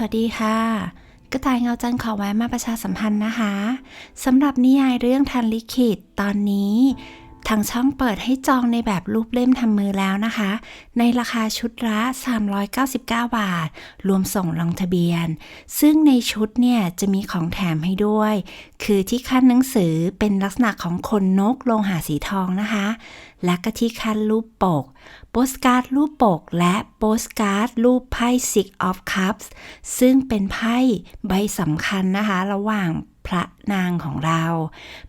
สวัสดีค่ะ กระต่ายเงาจันทร์ขอแวะมาประชาสัมพันธ์นะคะสำหรับนิยายเรื่องทันลิขิตตอนนี้ ทางช่องเปิดให้จองในแบบรูปเล่มทำมือแล้วนะคะ ในราคาชุดละ 399 บาท รวมส่งลงทะเบียน ซึ่งในชุดเนี่ยจะมีของแถมให้ด้วย คือที่ขั้นหนังสือเป็นลักษณะของคนนกลงหาสีทองนะคะ และก็ที่ขั้นรูปปก โปสการ์ดรูปปก และโปสการ์ดรูปไพ่ Six of Cups ซึ่งเป็นไพ่ใบสำคัญนะคะ ระหว่าง พระนางของเรา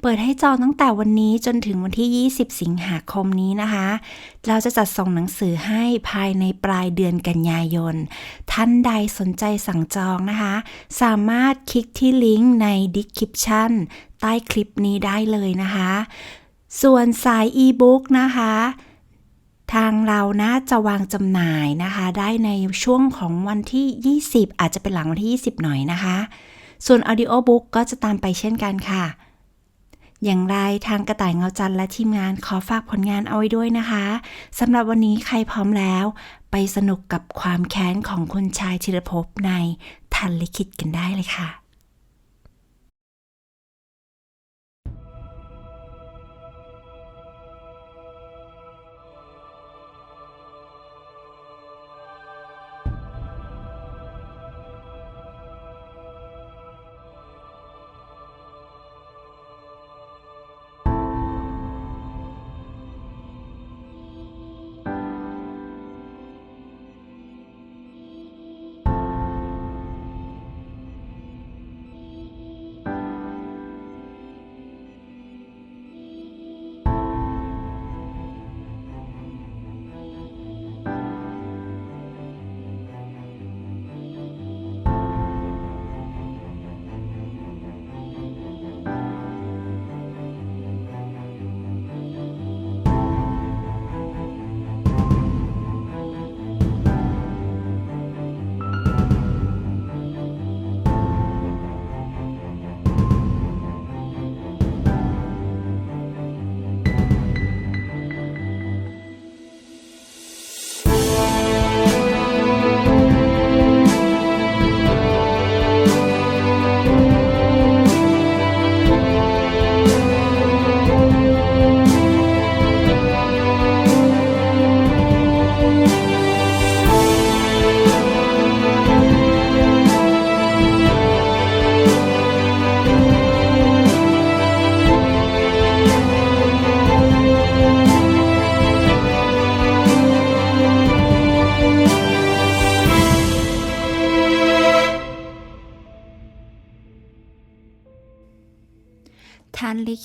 เปิดให้จองตั้งแต่วันนี้จนถึงวันที่ 20 สิงหาคมนี้นะคะ เราจะจัดส่งหนังสือให้ภายในปลายเดือนกันยายน ท่านใดสนใจสั่งจองนะคะ สามารถคลิกที่ลิงก์ใน description ใต้คลิปนี้ได้เลยนะคะ ส่วนสายอีบุ๊กนะคะทางเรานะจะวางจำหน่ายนะคะ ได้ในช่วงของวันที่ 20 อาจจะเป็นหลังวันที่ 20 หน่อยนะคะ ส่วน Audio Book ก็จะตามไปเช่นกันค่ะ อย่างไรทางกระต่ายเงาจันและทีมงานขอฝากผลงานเอาไว้ด้วยนะคะสำหรับวันนี้ใครพร้อมแล้ว ไปสนุกกับความแค้นของคุณชายธิรภพในทันลิขิตกันได้เลยค่ะ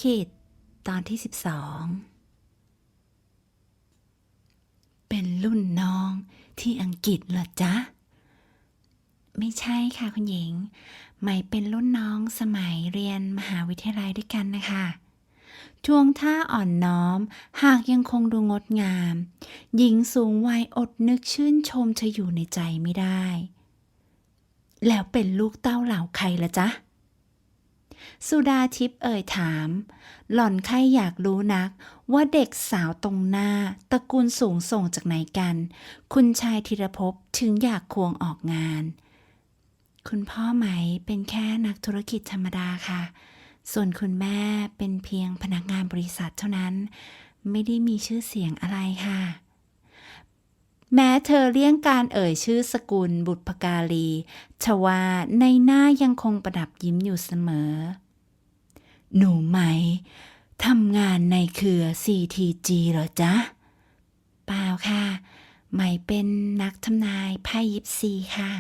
ขิตตอนที่ 12 เป็นรุ่นน้องที่อังกฤษเหรอจ๊ะ ไม่ใช่ค่ะคุณหญิง ใหม่เป็นรุ่นน้องสมัยเรียนมหาวิทยาลัยด้วยกันนะคะทวงท่าอ่อนน้อม หากยังคงดูงดงาม หญิงสูงวัยอดนึกชื่นชมเธออยู่ในใจไม่ได้ แล้วเป็นลูกเต้าเหล่าใครละจ๊ะ สุดาทิพย์เอ่ยถาม หล่อนใครอยากรู้นัก ว่าเด็กสาวตรงหน้าตระกูลสูงส่งจากไหนกัน คุณชายธีรภพถึงอยากควงออกงาน คุณพ่อไหมเป็นแค่นักธุรกิจธรรมดาค่ะ ส่วนคุณแม่เป็นเพียงพนักงานบริษัทเท่านั้น ไม่ได้มีชื่อเสียงอะไรค่ะ แม้เธอเลี่ยงการเอ่ยชื่อสกุลบุตรการีทว่าในหน้ายังคงประดับยิ้มอยู่เสมอ หนูไหมทำงานในเครือ CTG เหรอจ๊ะ เปล่าค่ะ ไหมเป็นนักทำนายไพ่ยิปซีค่ะ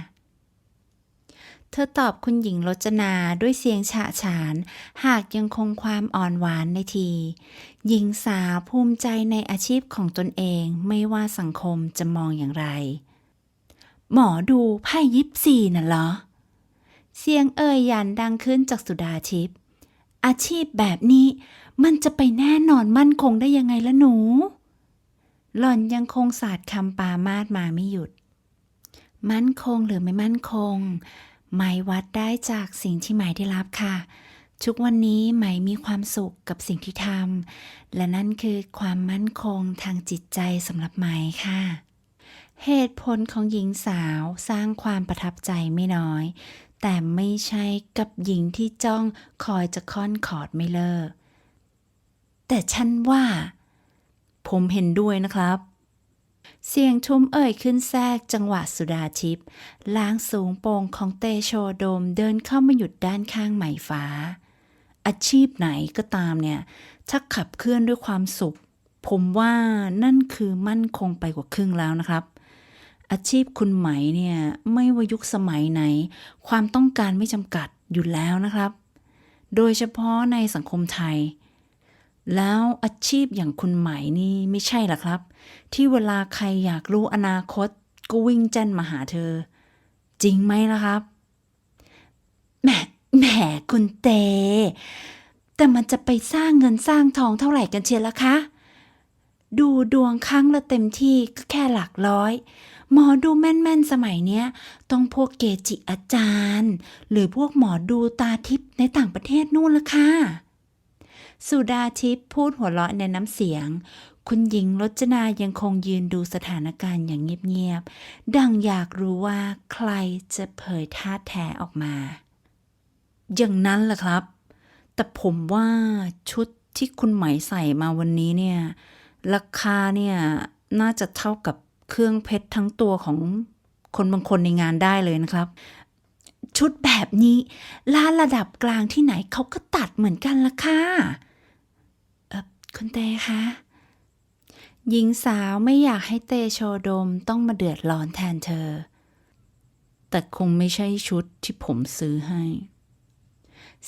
เธอตอบคุณหญิงรจนาด้วยเสียงฉะฉาน หากยังคงความอ่อนหวานในที หญิงสาวภูมิใจในอาชีพของตนเองไม่ว่าสังคมจะมองอย่างไร หมอดูไพ่ยิปซีน่ะเหรอ เสียงเอ่ยยันดังขึ้นจากสุดาทิพย์อาชีพแบบนี้มันจะไปแน่นอนมั่นคงได้ยังไงละหนู หล่อนยังคงสาดคำปามาดมาไม่หยุด มั่นคงหรือไม่มั่นคง หมายวัดได้จากสิ่งที่หมายได้รับค่ะ ทุกวันนี้หมายมีความสุขกับสิ่งที่ทำและนั่นคือความมั่นคงทางจิตใจสำหรับหมายค่ะ เหตุผลของหญิงสาวสร้างความประทับใจไม่น้อย แต่ไม่ใช่กับหญิงที่จ้องคอยจะค่อนขอดไม่เลิกแต่ฉันว่า ผมเห็นด้วยนะครับ เสียงทุ้มเอ่ยขึ้นแทรกจังหวะสุดาทิพย์ล้างสูงโป่งของเตโชโดมเดินเข้ามาหยุดด้านข้างไหมฟ้า อาชีพไหนก็ตามเนี่ยถ้าขับเคลื่อนด้วยความสุข ผมว่านั่นคือมั่นคงไปกว่าครึ่งแล้วนะครับ อาชีพคุณไหมเนี่ยไม่ว่ายุคสมัยไหน ความต้องการไม่จำกัดอยู่แล้วนะครับ โดยเฉพาะในสังคมไทย แล้วอาชีพอย่างคุณไหมนี่ไม่ใช่หรอครับ ที่เวลาใครอยากรู้อนาคต ก็วิ่งแจ้นมาหาเธอ จริงไหมล่ะครับแหมแหมคุณเต แต่มันจะไปสร้างเงินสร้างทองเท่าไหร่กันเชียล่ะคะ ดูดวงครั้งละเต็มที่ก็แค่หลักร้อย หมอดูแม่นๆสมัยเนี้ย ต้องพวกเกจิอาจารย์ หรือพวกหมอดูตาทิพย์ในต่างประเทศนู่นละค่ะ สุดาทิพย์พูดหัวเราะในน้ำเสียง คุณหญิงรจนายังคงยืนดูสถานการณ์อย่างเงียบๆ ดังอยากรู้ว่าใครจะเผยท่าแท้ออกมา อย่างนั้นแหละครับ แต่ผมว่าชุดที่คุณไหมใส่มาวันนี้เนี่ย ราคาเนี่ยน่าจะเท่ากับเครื่องเพชรทั้งตัวของคนบางคนในงานได้เลยนะครับ ชุดแบบนี้ร้านระดับกลางที่ไหนเขาก็ตัดเหมือนกันละค่ะเออคุณเตคะหญิงสาวไม่อยากให้เตโชโดมต้องมาเดือดร้อนแทนเธอ แต่คงไม่ใช่ชุดที่ผมซื้อให้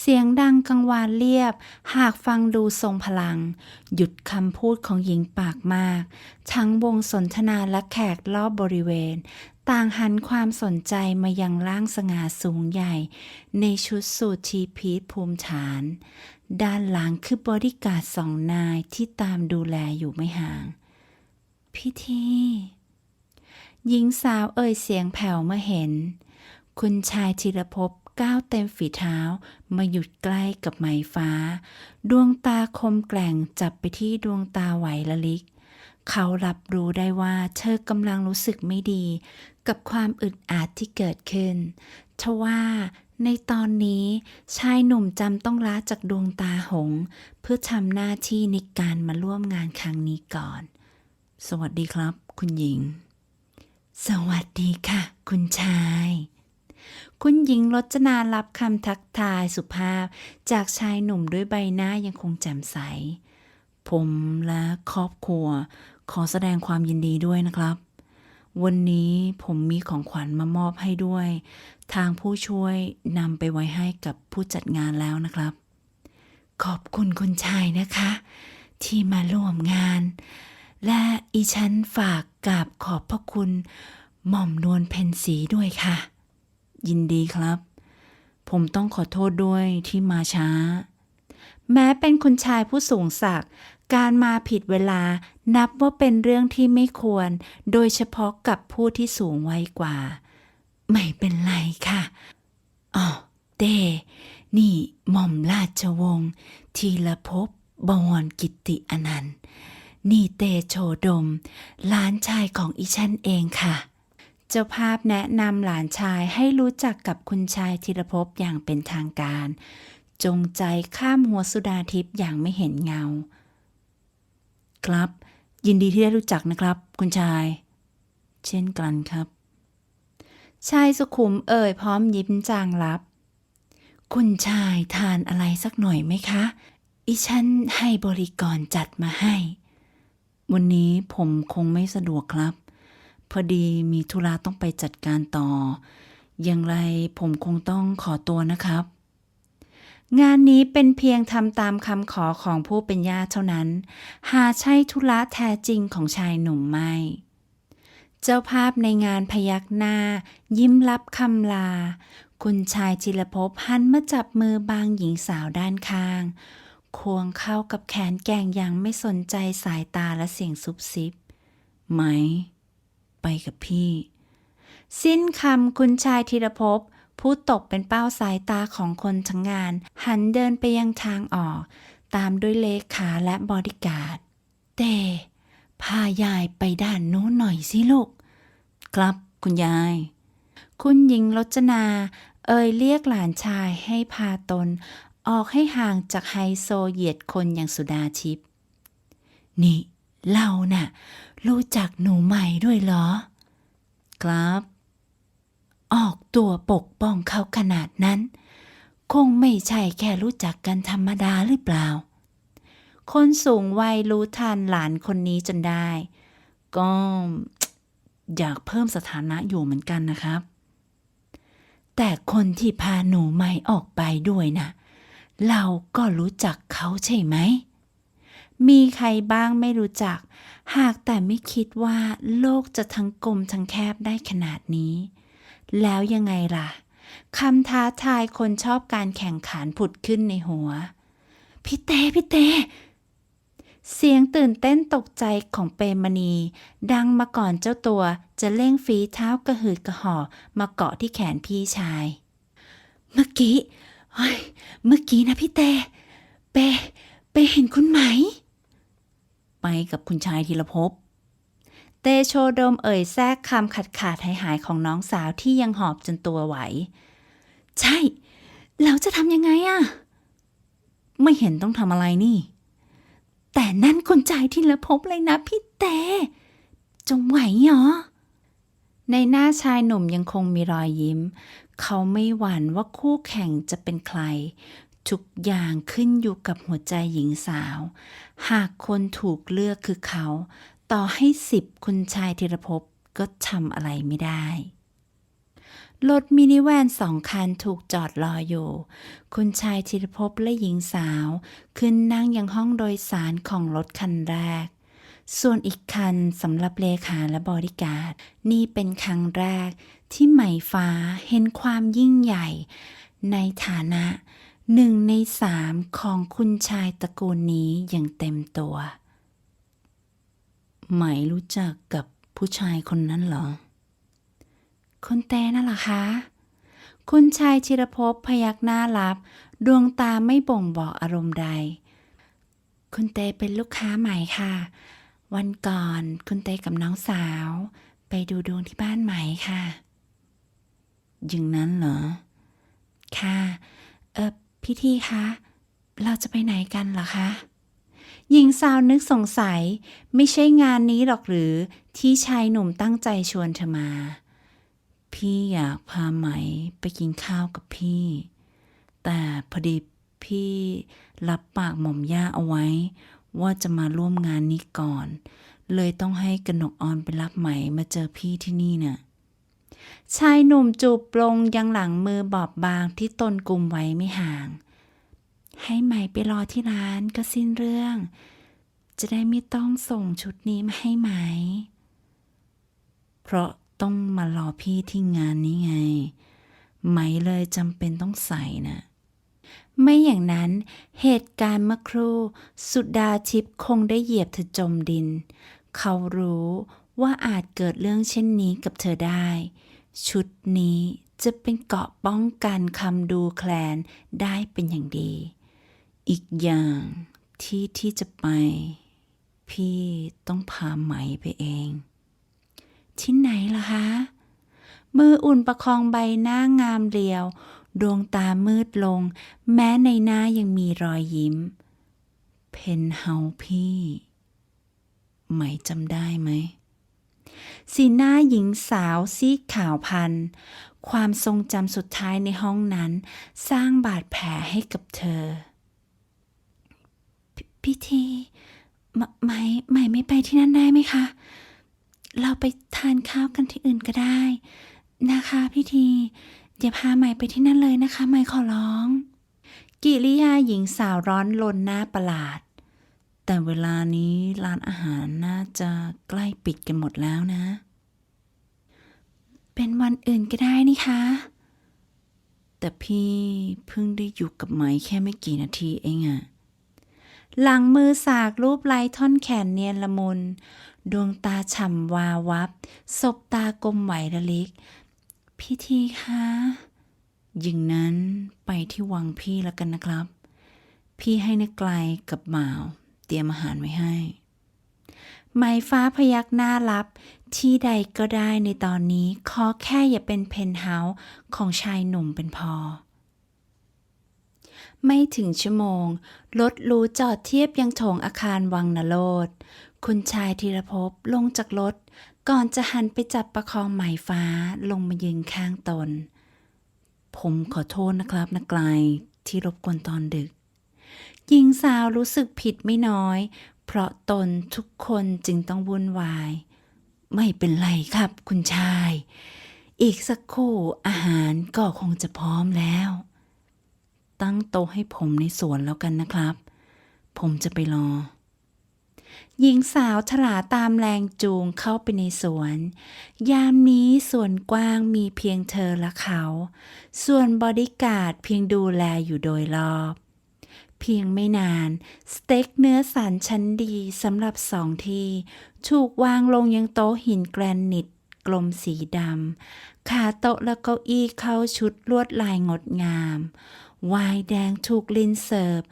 เสียงดังกังวานเรียบ หากฟังดูทรงพลัง หยุดคำพูดของหญิงปากมาก ทั้งวงสนทนาและแขกรอบบริเวณ ต่างหันความสนใจมายังร่างสง่าสูงใหญ่ ในชุดสูททีพีทภูมิฐาน ด้านหลังคือบอดี้การ์ดสองนายที่ตามดูแลอยู่ไม่ห่าง พิธีหญิงสาวเอ่ยเสียงแผ่วเมื่อเห็น คุณชายธีรภพก้าวเต็มฝีเท้ามาหยุดใกล้กับไหมฟ้า ดวงตาคมแกร่งจับไปที่ดวงตาไหวละลิก เขารับรู้ได้ว่าเธอกำลังรู้สึกไม่ดี กับความอึดอัดที่เกิดขึ้นทว่าในตอนนี้ ชายหนุ่มจำต้องละจากดวงตาหง เพื่อทำหน้าที่ในการมาร่วมงานครั้งนี้ก่อน สวัสดีครับ คุณหญิง สวัสดีค่ะ คุณชาย คุณหญิงรจนารับคำทักทายสุภาพ จากชายหนุ่มด้วยใบหน้ายังคงแจ่มใส ผมและครอบครัว ขอแสดงความยินดีด้วยนะครับ วันนี้ผมมีของขวัญมามอบให้ด้วย ทางผู้ช่วยนำไปไว้ให้กับผู้จัดงานแล้วนะครับ ขอบคุณคุณชายนะคะ ที่มาร่วมงาน และอีฉันฝากกราบขอบพระคุณ หม่อมนวลเพนสีด้วยค่ะ ยินดีครับ ผมต้องขอโทษด้วยที่มาช้า แม้เป็นคุณชายผู้สูงศักดิ์ การมาผิดเวลานับว่าเป็นเรื่องที่ไม่ควร โดยเฉพาะกับผู้ที่สูงวัยกว่า ไม่เป็นไรค่ะอ๋อเต้นี่หม่อมราชวงศ์ทีละภพบวรกิตติอนันต์ นี่เตโชดม หลานชายของอีฉันเองค่ะ เจ้าภาพแนะนำหลานชายให้รู้จักกับคุณชายธีรภพอย่างเป็นทางการ จงใจข้ามหัวสุดาทิพย์อย่างไม่เห็นเงา ครับ ยินดีที่ได้รู้จักนะครับ คุณชาย เช่นกันครับ ชายสุขุมเอ่ยพร้อมยิ้มจางรับ คุณชายทานอะไรสักหน่อยไหมคะ อีฉันให้บริกรจัดมาให้ วันนี้ผมคงไม่สะดวกครับ พอดีมีธุระต้องไปจัดการต่อ อย่างไรผมคงต้องขอตัวนะครับ งานนี้เป็นเพียงทำตามคำขอของผู้เป็นญาติเท่านั้น หาใช่ธุระแท้จริงของชายหนุ่มไม่ เจ้าภาพในงานพยักหน้า ยิ้มรับคำลา คุณชายจิรภพหันมาจับมือบางหญิงสาวด้านข้าง ควงเข้ากับแขนแกงอย่างไม่สนใจสายตาและเสียงซุบซิบ ไหม ไปกับพี่ สิ้นคำคุณชายธีรภพ ผู้ตกเป็นเป้าสายตาของคนทั้งงาน หันเดินไปยังทางออก ตามด้วยเลขาและบอดี้การ์ดเต้พายายไปด้านโน้นหน่อยสิลูก ครับคุณยาย คุณหญิงรจนา เอ่ยเรียกหลานชายให้พาตน ออกให้ห่างจากไฮโซเหยียดคนอย่างสุดาชิพนี่เราน่ะ รู้จักหนูใหม่ด้วยเหรอ ครับ ออกตัวปกป้องเขาขนาดนั้น คงไม่ใช่แค่รู้จักกันธรรมดาหรือเปล่า คนสูงวัยรู้ทันหลานคนนี้จนได้ ก็อยากเพิ่มสถานะอยู่เหมือนกันนะครับ แต่คนที่พาหนูใหม่ออกไปด้วยนะเราก็รู้จักเขาใช่ไหม มีใครบ้างไม่รู้จัก หากแต่ไม่คิดว่าโลกจะทั้งกลมทั้งแคบได้ขนาดนี้ แล้วยังไงล่ะคำท้าทายคนชอบการแข่งขันผุดขึ้นในหัว พี่เต้พี่เต้เสียงตื่นเต้นตกใจของเปรมณี ดังมาก่อนเจ้าตัวจะเร่งฝีเท้ากระหืดกระห่อมาเกาะที่แขนพี่ชาย เมื่อกี้เฮ้ยเมื่อกี้นะพี่เต้เป เปเห็นคุณไหม ไปกับคุณชายธีรภพ เตโชโดมเอ่ยแทรกคำขาดขาดหายหายของน้องสาวที่ยังหอบจนตัวไหว ใช่แล้วจะทำยังไงอะไม่เห็นต้องทำอะไรนี่ แต่นั่นคนใจที่ละพบเลยนะพี่เต จงไหวเหรอ ในหน้าชายหนุ่มยังคงมีรอยยิ้ม เขาไม่หวั่นว่าคู่แข่งจะเป็นใคร ทุกอย่างขึ้นอยู่กับหัวใจหญิงสาว หากคนถูกเลือกคือเขา ต่อให้สิบคุณชายธีรภพก็ทำอะไรไม่ได้ รถมินิแวนสองคันถูกจอดรออยู่ คุณชายธีรภพและหญิงสาว ขึ้นนั่งยังห้องโดยสารของรถคันแรก ส่วนอีกคันสำหรับเลขาและบริการ นี่เป็นครั้งแรกที่ไหมฟ้าเห็นความยิ่งใหญ่ ในฐานะหนึ่งในสามของคุณชายตระกูลนี้อย่างเต็มตัว ไหมรู้จักกับผู้ชายคนนั้นเหรอคุณเต้น่ะเหรอคะ คุณชายชิรภพพยักหน้ารับ ดวงตาไม่บ่งบอกอารมณ์ใด คุณเต้เป็นลูกค้าใหม่ค่ะ วันก่อนคุณเต้กับน้องสาว ไปดูดวงที่บ้านใหม่ค่ะอย่างนั้นเหรอ ค่ะ เออพี่ทีคะ เราจะไปไหนกันเหรอคะ หญิงสาวนึกสงสัย ไม่ใช่งานนี้หรอกหรือที่ชายหนุ่มตั้งใจชวนเธอมา พี่อยากพาไหมไปกินข้าวกับพี่ แต่พอดีพี่รับปากหม่อมย่าเอาไว้ ว่าจะมาร่วมงานนี้ก่อน เลยต้องให้กนกออนไปรับไหมมาเจอพี่ที่นี่น่ะชายหนุ่มจูบลงยังหลังมือบอบบางที่ตนกลุ่มไว้ไม่ห่าง ให้ไหมไปรอที่ร้านก็สิ้นเรื่อง จะได้ไม่ต้องส่งชุดนี้มาให้ไหม เพราะต้องมารอพี่ที่งานนี้ไง ไหมเลยจำเป็นต้องใส่น่ะไม่อย่างนั้นเหตุการณ์เมื่อครู่ สุดาทิพย์คงได้เหยียบเธอจมดิน เขารู้ว่าอาจเกิดเรื่องเช่นนี้กับเธอได้ ชุดนี้จะเป็นเกราะป้องกันคำดูแคลนได้เป็นอย่างดี อีกอย่างที่ที่จะไป พี่ต้องพาไหมไปเอง ที่ไหนล่ะคะ มืออุ่นประคองใบหน้างามเรียว ดวงตามืดลง แม้ในหน้ายังมีรอยยิ้ม เพนเฮาพี่ ไหมจำได้ไหม สีหน้าหญิงสาวซีขาวพัน ความทรงจำสุดท้ายในห้องนั้น สร้างบาดแผลให้กับเธอ พิธีมไหมไหมไม่ไปที่นั่นได้ไหมคะ เราไปทานข้าวกันที่อื่นก็ได้ นะคะพี่ทีอย่าพาใหม่ไปที่นั่นเลยนะคะใหม่ขอร้อง กิริยาหญิงสาวร้อนลนหน้าประหลาด แต่เวลานี้ร้านอาหารน่าจะใกล้ปิดกันหมดแล้วนะ เป็นวันอื่นก็ได้นี่คะแต่พี่เพิ่งได้อยู่กับไหมแค่ไม่กี่นาทีเองอะ หลังมือสากรูปไล้ท่อนแขนเนียนละมุน ดวงตาฉ่ำวาวับศบตากลมไหวระลิกพี่ทีคะย่งนั้นไปที่วังพี่แล้วกันนะครับ พี่ให้นักไกลกับหมาว เตรียมอาหารไว้ให้ ไม้ฟ้าพยักหน้ารับที่ใดก็ได้ในตอนนี้ขอแค่อย่าเป็นเพนเฮาส์ของชายหนุ่มเป็นพอ ไม่ถึงชั่วโมง รถรูจอดเทียบยังโถงอาคารวังนโรดคุณชายธีรภพลงจากรถ ก่อนจะหันไปจับประคองไหมฟ้าลงมายืนข้างตน ผมขอโทษนะครับนักไกลที่รบกวนตอนดึก หญิงสาวรู้สึกผิดไม่น้อย เพราะตนทุกคนจึงต้องวุ่นวาย ไม่เป็นไรครับคุณชาย อีกสักครู่อาหารก็คงจะพร้อมแล้ว ตั้งโต๊ะให้ผมในสวนแล้วกันนะครับ ผมจะไปรอ หญิงสาวฉลาตามแรงจูงเข้าไปในสวน ยามนี้สวนกว้างมีเพียงเธอและเขา ส่วนบอดี้การ์ดเพียงดูแลอยู่โดยรอบ เพียงไม่นาน สเต็กเนื้อสันชั้นดีสำหรับสองที่ถูกวางลงยังโต๊ะหินแกรนิตกลมสีดำขาโต๊ะและเก้าอี้เข้าชุดลวดลายงดงาม วายแดงถูกลินเสิร์ฟ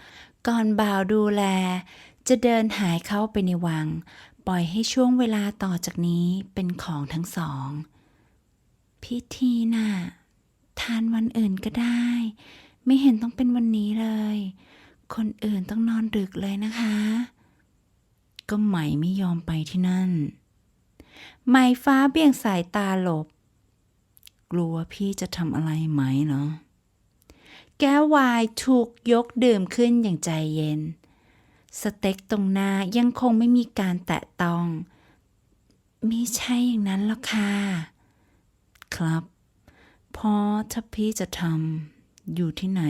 ก่อนบ่าวดูแล จะเดินหายเข้าไปในวัง ปล่อยให้ช่วงเวลาต่อจากนี้เป็นของทั้งสอง พิธีน่ะ ทานวันอื่นก็ได้ ไม่เห็นต้องเป็นวันนี้เลย คนอื่นต้องนอนดึกเลยนะคะ ก็ไหมไม่ยอมไปที่นั่น ไหมฟ้าเบี่ยงสายตาหลบ กลัวพี่จะทำอะไรไหมเหรอ แก้ววายถูกยกดื่มขึ้นอย่างใจเย็น สเต็กตรงหน้ายังคงไม่มีการแตะต้องมิใช่อย่างนั้นหรอกค่ะ ครับพราะถ้าพี่จะทำอยู่ที่ไหน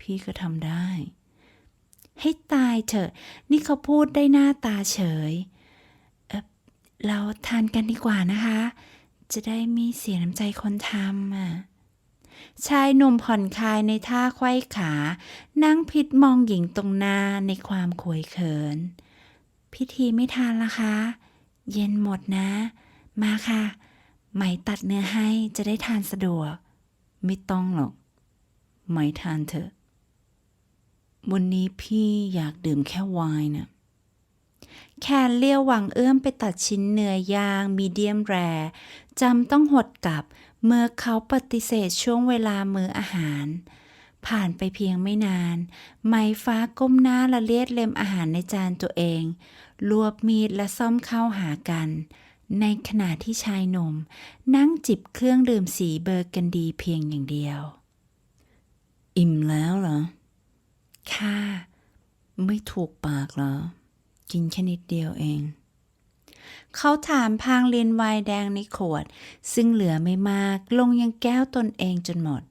พี่ก็ทำได้ ให้ตายเถอะ นี่เขาพูดได้หน้าตาเฉยเเราทานกันดีกว่านะคะ จะได้มีเสียน้ำใจคนทำอะ ชายหนุ่มผ่อนคลายในท่าไขว้ขา นั่งพิดมองหญิงตรงหน้าในความขวยเขิน พิธีไม่ทานละคะ เย็นหมดนะ มาค่ะ ไหมตัดเนื้อให้จะได้ทานสะดวก ไม่ต้องหรอก ไหมทานเถอะ วันนี้พี่อยากดื่มแค่ไวน์น่ะแคนเลี้ยวหวังเอื้อมไปตัดชิ้นเนื้อย่างมีเดียมแรจำต้องหดกลับ เมื่อเขาปฏิเสธช่วงเวลามื้ออาหาร ผ่านไปเพียงไม่นานไหมฟ้าก้มหน้าละเลียดเล็มอาหารในจานตัวเอง รวบมีดและซ่อมเข้าหากัน ในขณะที่ชายหนุ่ม นั่งจิบเครื่องดื่มสีเบอร์กันดีเพียงอย่างเดียว อิ่มแล้วเหรอ ค่ะ ไม่ถูกปากเหรอ กินแค่นิดเดียวเอง เขาถามพางเลนไวน์แดงในขวด ซึ่งเหลือไม่มากลงยังแก้วตนเองจนหมด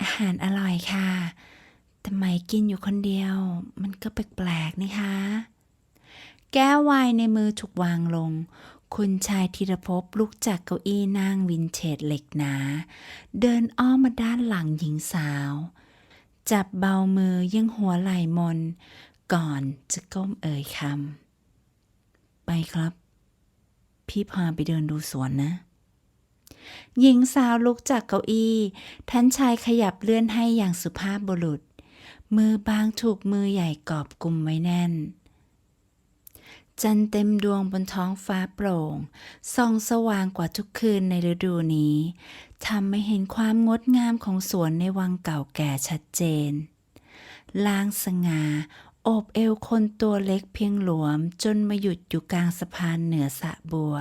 อาหารอร่อยค่ะทำไมกินอยู่คนเดียว มันก็แปลกๆนี่คะ แก้วไวน์ในมือถูกวางลง คุณชายธีรภพลุกจากเก้าอี้นั่งวินเทจเหล็กหนา เดินอ้อมมาด้านหลังหญิงสาว จับเบามือยังหัวไหล่มน ก่อนจะก้มเอ่ยคำ ไปครับ พี่พาไปเดินดูสวนนะ หญิงสาวลุกจากเก้าอี้ ท่านชายขยับเลื่อนให้อย่างสุภาพบุรุษ มือบางถูกมือใหญ่กอบกุมไว้แน่น จันทร์เต็มดวงบนท้องฟ้าโปร่ง ส่องสว่างกว่าทุกคืนในฤดูนี้ทำให้เห็นความงดงามของสวนในวังเก่าแก่ชัดเจนลางสง่า โอบเอวคนตัวเล็กเพียงหลวมจนมาหยุดอยู่กลางสะพานเหนือสะบัว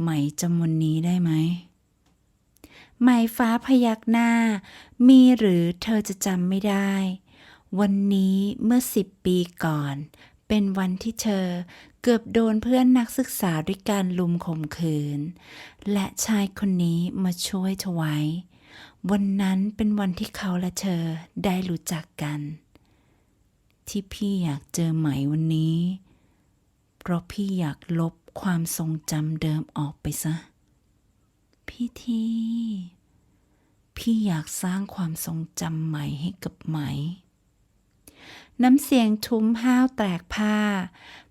ไหมจำวันนี้ได้ไหม ไหมฟ้าพยักหน้า มีหรือเธอจะจำไม่ได้ วันนี้เมื่อสิบปีก่อน เป็นวันที่เธอเกือบโดนเพื่อนนักศึกษาด้วยการลุมข่มขืน และชายคนนี้มาช่วยเธอไว้ วันนั้นเป็นวันที่เขาและเธอได้รู้จักกัน ที่พี่อยากเจอไหม่วันนี้ เพราะพี่อยากลบความทรงจำเดิมออกไปซะ พี่ทีพี่อยากสร้างความทรงจำใหม่ให้กับไหม น้ำเสียงทุ้มห้าวแตกผ้า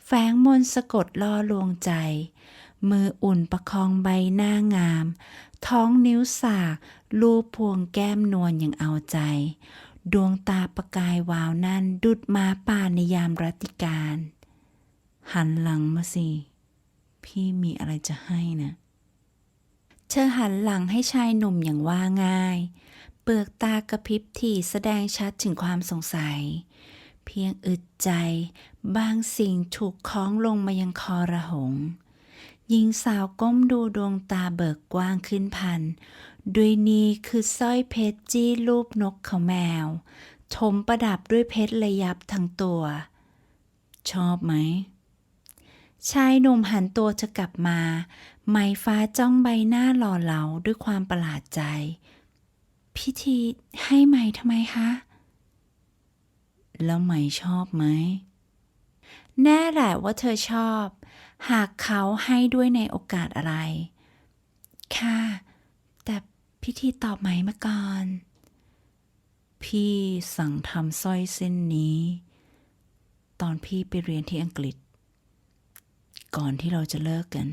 แฝงมนต์สะกดล่อลวงใจ มืออุ่นประคองใบหน้างาม ท้องนิ้วสาก ลูบพวงแก้มนวลอย่างเอาใจ ดวงตาประกายวาวนั่นดุดมาป่าในยามรัติการ หันหลังมาสิ พี่มีอะไรจะให้นะ เธอหันหลังให้ชายหนุ่มอย่างว่าง่าย เปลือกตากระพริบถี่แสดงชัดถึงความสงสัย เพียงอึดใจ บางสิ่งถูกคล้องลงมายังคอระหงหญิงสาวก้มดูดวงตาเบิกกว้างขึ้นพัน ด้วยนี้คือสร้อยเพชรจี้รูปนกเขาแมว ถมประดับด้วยเพชรระยับทั้งตัว ชอบไหม ชายหนุ่มหันตัวเธอกลับมาไหมฟ้าจ้องใบหน้าหล่อเหลาด้วยความประหลาดใจ พิธีให้ไหมทำไมคะ แล้วไหมชอบไหม แน่แหละว่าเธอชอบ หากเขาให้ด้วยในโอกาสอะไร ค่ะ แต่ พิธีตอบไหมมาก่อน พี่สั่งทำสร้อยเส้นนี้ ตอนพี่ไปเรียนที่อังกฤษ ก่อนที่เราจะเลิกกัน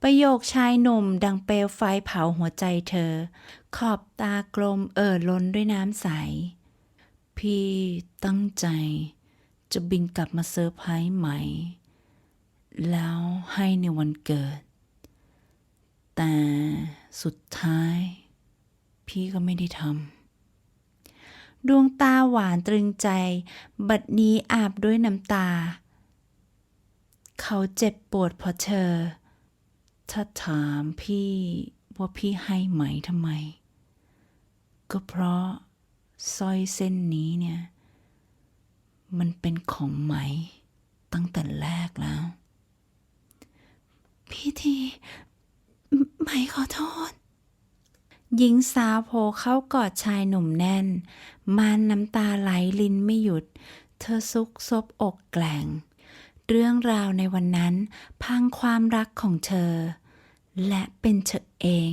ประโยคชายหนุ่มดังเปลวไฟเผาหัวใจเธอ ขอบตากลมเอ่อล้นด้วยน้ำใส พี่ตั้งใจจะบินกลับมาเซอร์ไพรส์ใหม แล้วให้ในวันเกิด แต่สุดท้าย พี่ก็ไม่ได้ทำดวงตาหวานตรึงใจ บัดนี้อาบด้วยน้ำตา เขาเจ็บปวดเพราะเธอ ถ้าถามพี่ว่าพี่ให้ไหมทำไม ก็เพราะสร้อยเส้นนี้เนี่ย มันเป็นของไหมตั้งแต่แรกแล้ว พี่ที ไหมขอโทษ หญิงสาวโผล่เข้ากอดชายหนุ่มแน่น มานน้ำตาไหลลินไม่หยุด เธอซุกซบอกแกล่ง เรื่องราวในวันนั้น พังความรักของเธอ และเป็นเธอเอง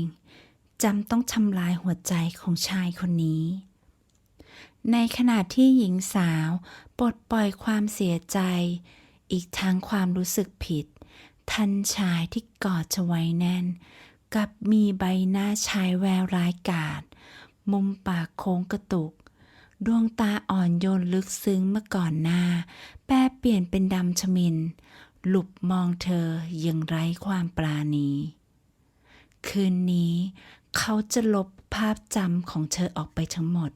จำต้องทำลายหัวใจของชายคนนี้ ในขณะที่หญิงสาวปลดปล่อยความเสียใจ อีกทั้งความรู้สึกผิด ทันชายที่กอดเธอไว้แน่น กับมีใบหน้าชายแววร้ายกาจมุมปากโค้งกระตุก ดวงตาอ่อนโยนลึกซึ้งเมื่อก่อนหน้า แปรเปลี่ยนเป็นดำชมิน หลุบมองเธออย่างไร้ความปราณี คืนนี้เขาจะลบภาพจำของเธอออกไปทั้งหมด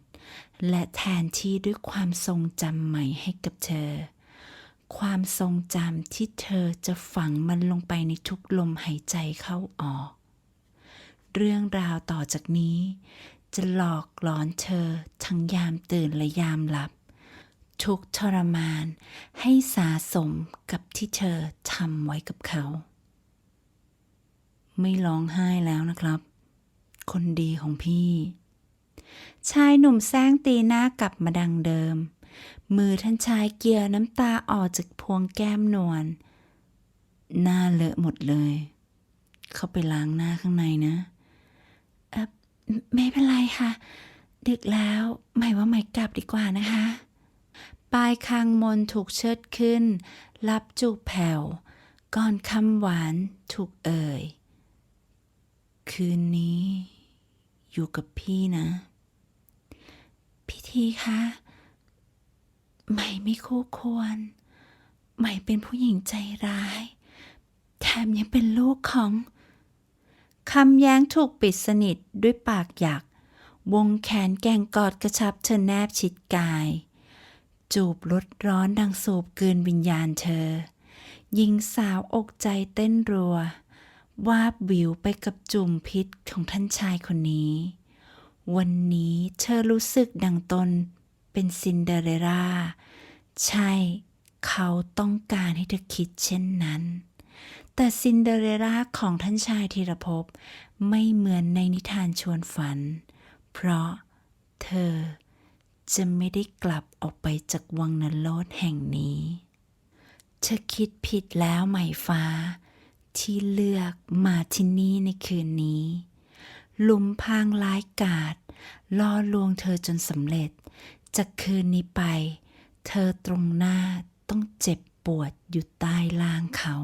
และแทนที่ด้วยความทรงจำใหม่ให้กับเธอ ความทรงจำที่เธอจะฝังมันลงไปในทุกลมหายใจเข้าออก เรื่องราวต่อจากนี้ จะหลอกหลอนเธอทั้งยามตื่นและยามหลับ ทุกทรมานให้สาสมกับที่เธอทำไว้กับเขา ไม่ร้องไห้แล้วนะครับ คนดีของพี่ ชายหนุ่มแซงตีหน้ากลับมาดังเดิม มือท่านชายเกี่ยน้ำตาออกจากพวงแก้มนวลหน้าเลอะหมดเลย เข้าไปล้างหน้าข้างในนะ ไม่เป็นไรค่ะ ดึกแล้วหมายว่าหมายกลับดีกว่านะคะ ปลายคางมนถูกเชิดขึ้น รับจูบแผ่ว ก่อนคำหวานถูกเอ่ย คืนนี้ อยู่กับพี่นะพิธีคะใหม่ไม่คู่ควร ใหม่เป็นผู้หญิงใจร้าย แถมยังเป็นลูกของ คำแย้งถูกปิดสนิทด้วยปากหยัก วงแขนแกงกอดกระชับเธอแนบชิดกาย จูบลดร้อนดังสูบเกินวิญญาณเธอ หญิงสาวอกใจเต้นรัว วาบวิวไปกับจุ่มพิษของท่านชายคนนี้ วันนี้เธอรู้สึกดังตนเป็นซินเดอเรล่า ใช่ เขาต้องการให้เธอคิดเช่นนั้น แต่ซินเดอเรลล่าของท่านชายธีรภพไม่เหมือนในนิทานชวนฝัน เพราะเธอจะไม่ได้กลับออกไปจากวังนรกแห่งนี้เธอคิดผิดแล้วไหมฟ้า ที่เลือกมาที่นี่ในคืนนี้ หลุมพางร้ายกาจล่อลวงเธอจนสำเร็จ จากคืนนี้ไป เธอตรงหน้าต้องเจ็บปวดอยู่ใต้ล่างเขา